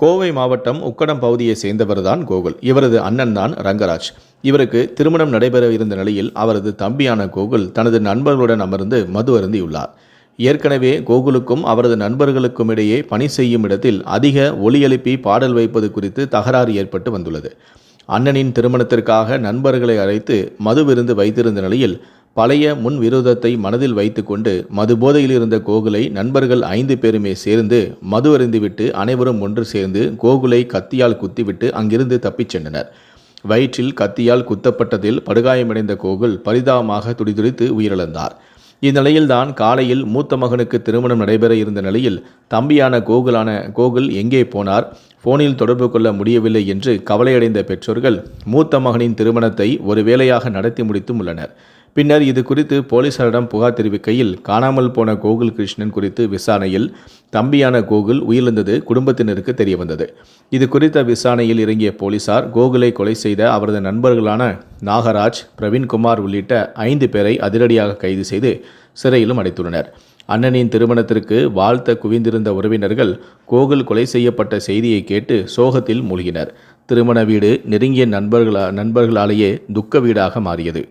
கோவை மாவட்டம் உக்கடம் பகுதியை சேர்ந்தவர்தான் கோகுல். இவரது அண்ணன் தான் ரங்கராஜ். இவருக்கு திருமணம் நடைபெற இருந்த நிலையில் அவரது தம்பியான கோகுல் தனது நண்பர்களுடன் அமர்ந்து மது அருந்தியுள்ளார். ஏற்கனவே கோகுலுக்கும் அவரது நண்பர்களுக்கும் இடையே பணி செய்யும் இடத்தில் அதிக ஒலி எழுப்பி பாடல் வைப்பது குறித்து தகராறு ஏற்பட்டு வந்துள்ளது. அண்ணனின் திருமணத்திற்காக நண்பர்களை அழைத்து மது விருந்து வைத்திருந்த நிலையில் பழைய முன் விரோதத்தை மனதில் வைத்துக்கொண்டு மது போதையில் இருந்த கோகுலை நண்பர்கள் ஐந்து பேருமே சேர்ந்து மது அறிந்துவிட்டு அனைவரும் ஒன்று சேர்ந்து கோகுலை கத்தியால் குத்திவிட்டு அங்கிருந்து தப்பிச் சென்றனர். வயிற்றில் கத்தியால் குத்தப்பட்டதில் படுகாயமடைந்த கோகுல் பரிதாபமாக துடிதுடித்து உயிரிழந்தார். இந்நிலையில்தான் காலையில் மூத்த மகனுக்கு திருமணம் நடைபெற இருந்த நிலையில் தம்பியான கோகுலான கோகுல் எங்கே போனார்? போனில் தொடர்பு கொள்ள முடியவில்லை என்று கவலையடைந்த பெற்றோர்கள் மூத்த மகனின் திருமணத்தை ஒரு வேலையாக நடத்தி முடித்தும் உள்ளனர். பின்னர் இது குறித்து போலீசாரிடம் புகார் தெரிவிக்கையில் காணாமல் போன கோகுல் கிருஷ்ணன் குறித்து விசாரணையில் தம்பியான கோகுல் உயிரிழந்தது குடும்பத்தினருக்கு தெரியவந்தது. இது குறித்த விசாரணையில் இறங்கிய போலீசார் கோகுலை கொலை செய்த அவரது நண்பர்களான நாகராஜ் பிரவீன்குமார் உள்ளிட்ட ஐந்து பேரை அதிரடியாக கைது செய்து சிறையிலும் அடைத்துள்ளனர். அண்ணனின் திருமணத்திற்கு வாழ்த்த குவிந்திருந்த உறவினர்கள் கோகுல் கொலை செய்யப்பட்ட செய்தியை கேட்டு சோகத்தில் மூழ்கினர். திருமண வீடு நெருங்கிய நண்பர்களா நண்பர்களாலேயே துக்க வீடாக மாறியது.